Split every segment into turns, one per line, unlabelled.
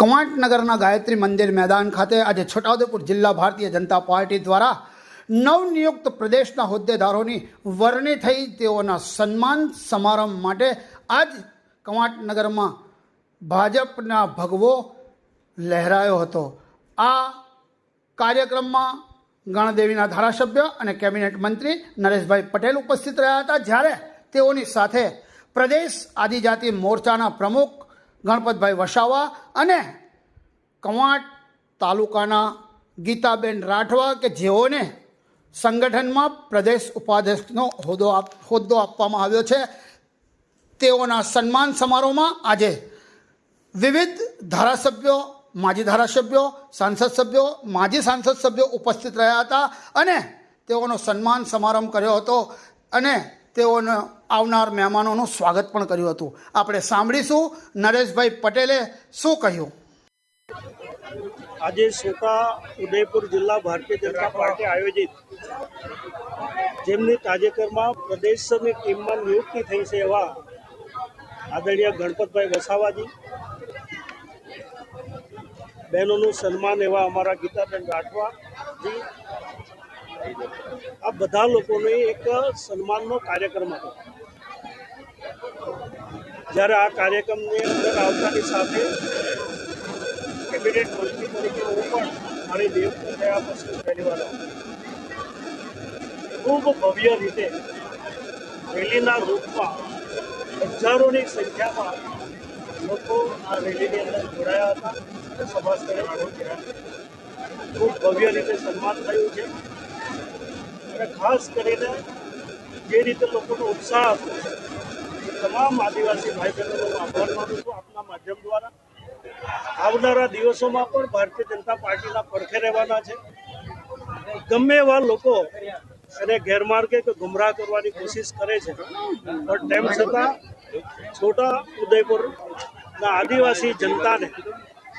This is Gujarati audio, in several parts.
કવાંટનગરના ગાયત્રી મંદિર મેદાન ખાતે આજે છોટાઉદેપુર જિલ્લા ભારતીય જનતા પાર્ટી દ્વારા નવનિયુક્ત પ્રદેશના હોદ્દેદારોની વરણી થઈ તેઓના સન્માન સમારંભ માટે આજ કવાંટનગરમાં ભાજપના ભગવો લહેરાયો હતો. આ કાર્યક્રમમાં ગણદેવીના ધારાસભ્ય અને કેબિનેટ મંત્રી નરેશભાઈ પટેલ ઉપસ્થિત રહ્યા હતા. જ્યારે તેઓની સાથે પ્રદેશ આદિજાતિ મોરચાના પ્રમુખ ગણપતભાઈ વસાવા અને કવાંટ તાલુકાના ગીતાબેન રાઠવા કે જેઓને સંગઠનમાં પ્રદેશ ઉપાધ્યક્ષનો હોદ્દો હોદ્દો આપવામાં આવ્યો છે, તેઓના સન્માન સમારોહમાં આજે વિવિધ ધારાસભ્યો, માજી ધારાસભ્યો, સાંસદ સભ્યો, માજી સાંસદ સભ્યો ઉપસ્થિત રહ્યા હતા અને તેઓનો સન્માન સમારંભ કર્યો હતો અને તેઓને આવનાર મહેમાનોનું સ્વાગત પણ કર્યું હતું. આપણે સાંભળીશું નરેશભાઈ પટેલે શું કહ્યું?
આજે સોટા ઉદયપુર જિલ્લા ભારતીય જનતા પાર્ટી આયોજિત. જેમની તાજેતરમાં પ્રદેશની ટીમમાં નિયુક્તિ થઈ છે એવા આદરણીય ગણપતભાઈ વસાવાજી. બહેનોનું સન્માન એવા અમારા ગીતાબેન રાઠવાજી. આ બધા લોકોને એક સન્માનનો કાર્યક્રમ હતો. જ્યારે આ કાર્યક્રમની અંદર આવતાની સાથે કેબિનેટ મંત્રી તરીકે હું પણ મારી નિયુક્તિ થયા પછી ખૂબ ભવ્ય રીતે રેલીના રૂપમાં હજારોની સંખ્યામાં લોકો આ રેલીની અંદર જોડાયા હતા અને સમાજ સ્થળે પહોંચ્યા ખૂબ ભવ્ય રીતે સન્માન થયું છે. અને ખાસ કરીને જે રીતે લોકોનો ઉત્સાહ હતો તમામ આદિવાસી ભાઈ બહેનોનો આભાર માનું છું. આપના માધ્યમ દ્વારા આવનારા દિવસોમાં પણ ભારતીય જનતા પાર્ટીના પડખે રહેવાના છે. ગમે એવા લોકો એને ગેરમાર્ગે કે ગુમરાહ કરવાની કોશિશ કરે છે, પણ તેમ છતાં છોટા ઉદયપુરના આદિવાસી જનતાને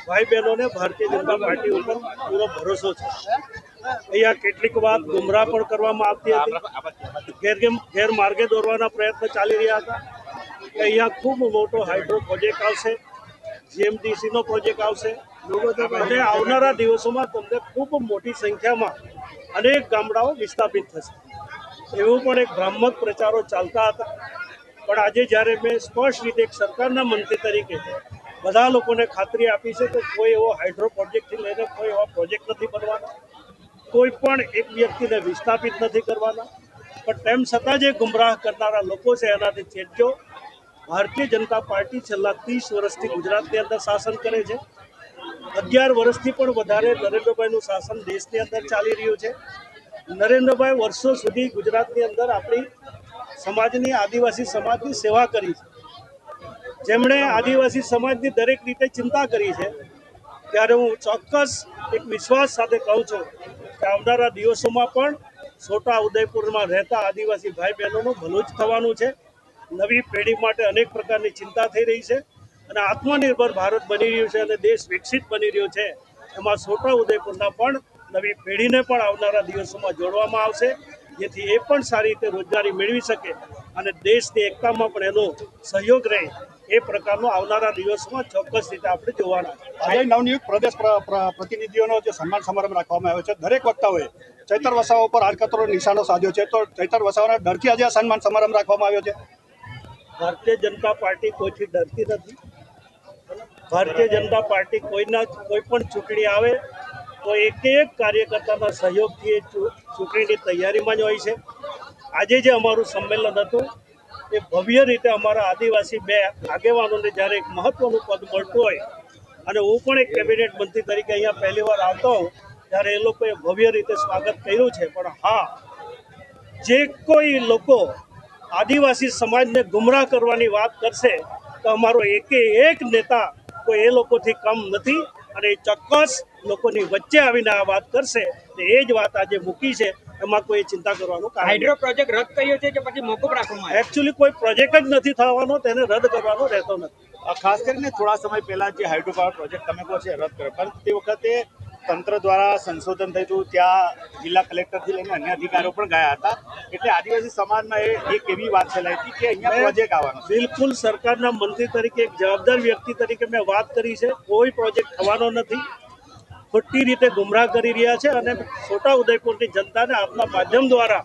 ભાઈ બહેનોને ભારતીય જનતા પાર્ટી ઉપર પૂરો ભરોસો છે. અહીંયા કેટલીક વાત ગુમરાહ પણ કરવામાં આવતી હતી. ગેરમાર્ગે દોરવાના પ્રયત્ન ચાલી રહ્યા હતા. કે અહીંયા ખૂબ મોટો હાઇડ્રો પ્રોજેક્ટ આવશે જીએમડીસીનો પ્રોજેક્ટ આવશે. અને આવનારા દિવસોમાં તમને ખૂબ મોટી સંખ્યામાં અનેક ગામડાઓ વિસ્થાપિત થશે. એવું પણ એક ભ્રામક પ્રચારો ચાલતા હતા. પણ આજે જ્યારે મેં સ્પષ્ટ રીતે એક સરકારના મંત્રી તરીકે બધા લોકોને ખાતરી આપી છે કે કોઈ એવો હાઇડ્રો પ્રોજેક્ટથી લઈને કોઈ એવા પ્રોજેક્ટ નથી બનવાના, કોઈ પણ એક વ્યક્તિને વિસ્થાપિત નથી કરવાના. પણ તેમ છતાં જે ગુમરાહ કરનારા લોકો છે, એનાથી ચેતજો. ભારતીય જનતા પાર્ટી છેલ્લા ત્રીસ વર્ષથી ગુજરાતની અંદર શાસન કરે છે. અગિયાર વર્ષથી પણ વધારે નરેન્દ્રભાઈનું શાસન દેશની અંદર ચાલી રહ્યું છે. નરેન્દ્રભાઈ વર્ષો સુધી ગુજરાતની અંદર આપણી સમાજની આદિવાસી સમાજની સેવા કરી છે. જેમણે આદિવાસી સમાજની દરેક રીતે ચિંતા કરી છે, ત્યારે હું ચોક્કસ એક વિશ્વાસ સાથે કહું છું કે આવનારા દિવસોમાં પણ છોટા ઉદયપુરમાં રહેતા આદિવાસી ભાઈ બહેનોનું ભલું જ થવાનું છે. નવી પેઢી માટે અનેક પ્રકારની ચિંતા થઈ રહી છે અને આત્મનિર્ભર ભારત બની રહ્યું છે અને દેશ વિકસિત બની રહ્યો છે. એમાં છોટા ઉદયપુરના પણ નવી પેઢીને પણ આવનારા દિવસોમાં જોડવામાં આવશે, જેથી એ પણ સારી રીતે રોજગારી મેળવી શકે અને દેશની એકતામાં પણ એનો સહયોગ રહે એ પ્રકારનો આવનારા દિવસોમાં ચોક્કસ રીતે આપણે જોવાના
આજે નવનિયુક્ત પ્રદેશ પ્ર- પ્ર- પ્રતિનિધિઓનો જે સન્માન સમારંભ રાખવામાં આવ્યો છે, દરેક વક્તાઓએ ચૈતર વસાવા ઉપર હરકતોનો નિશાનો સાધ્યો છે. તો ચૈતર વસાવાના ડરથી આજે સન્માન સમારંભ રાખવામાં આવ્યો છે.
ભારતીય જનતા પાર્ટી કોઈથી ડરતી નથી. ભારતીય જનતા પાર્ટી કોઈના કોઈ પણ ચૂંટણી આવે, તો એક એક કાર્યકર્તાના સહયોગથી એ ચૂંટણીની તૈયારીમાં જ હોય છે. આજે જે અમારું સંમેલન હતું, એ ભવ્ય રીતે અમારા આદિવાસી બે આગેવાનોને જ્યારે એક મહત્વનું પદ મળતું હોય, અને હું પણ એક કેબિનેટ મંત્રી તરીકે અહીંયા પહેલી વાર આવતો હોઉં, ત્યારે એ લોકોએ ભવ્ય રીતે સ્વાગત કર્યું છે. પણ હા, જે કોઈ લોકો આદિવાસી સમાજને ગુમરાહ કરવાની વાત કરશે તો અમારો એકે એક નેતા કોઈ એ લોકોથી કમ નથી અને એ ચોક્કસ લોકોની વચ્ચે આવીને આ વાત કરશે એ જ વાત આજે મૂકી છે. એમાં કોઈ ચિંતા કરવાનું કારણ
હાઇડ્રો પ્રોજેક્ટ રદ કર્યો છે કે પછી મોકૂફ રાખવામાં
એકચ્યુઅલી કોઈ પ્રોજેક્ટ જ નથી થવાનો તેને રદ કરવાનો રહેતો નથી.
ખાસ કરીને થોડા સમય પહેલા જે હાઇડ્રો પાવર પ્રોજેક્ટ તમે કહો છે રદ કર્યો. પરંતુ તે વખતે
તંત્ર દ્વારા સંશોધન થયું હતું. ત્યાં જિલ્લા કલેક્ટરથી લઈને અન્ય અધિકારીઓ પણ ગયા હતા. એટલે આદિવાસી સમાજમાં એ એક એવી વાત ફેલાઈ હતી કે અહીંયા પ્રોજેક્ટ આવવાનો
બિલકુલ સરકારના મંત્રી તરીકે એક જવાબદાર વ્યક્તિ તરીકે મેં વાત કરી છે. કોઈ પ્રોજેક્ટ થવાનો નથી. ખોટી રીતે ગુમરાહ કરી રહ્યા છે અને છોટા ઉદયપુરની જનતાને આપના માધ્યમ દ્વારા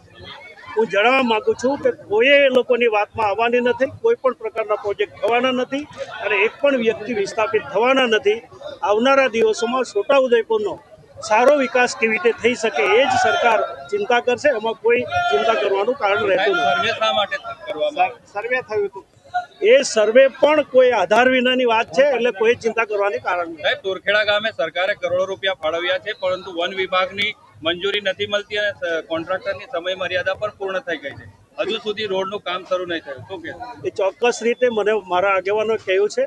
હું જણાવવા માગું છું કે કોઈએ એ લોકોની વાતમાં આવવાની નથી. કોઈ પણ પ્રકારના પ્રોજેક્ટ થવાના નથી અને એક પણ વ્યક્તિ વિસ્થાપિત થવાના નથી. આવનારા દિવસોમાં છોટા ઉદયપુરનો સારો વિકાસ કેવી રીતે થઈ શકે એ જ સરકાર ચિંતા કરશે. એમાં કોઈ ચિંતા કરવાનું કારણ રહેતું નથી.
સર્વે કરવામાં
સર- સર્વે થયું હતું.
એ સર્વે પણ કોઈ આધાર વિનાની વાત છે એટલે કોઈ ચિંતા કરવાની કારણ નથી.
સાહેબ તોરખેડા ગામે સરકારે કરોડો રૂપિયા ફાળવ્યા છે પરંતુ વન વિભાગની મંજૂરી નથી મળતી અને કોન્ટ્રાક્ટરની સમય મર્યાદા પણ પૂર્ણ થઈ ગઈ છે. હજુ સુધી રોડનું કામ શરૂ નહીં થયું. શું કે
એ ચોક્કસ રીતે મને મારા આગેવાનો કહ્યું છે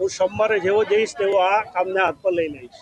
હું સોમવારે જેવો જઈશ તેવો આ કામને હાથ પર લઈ લઈશ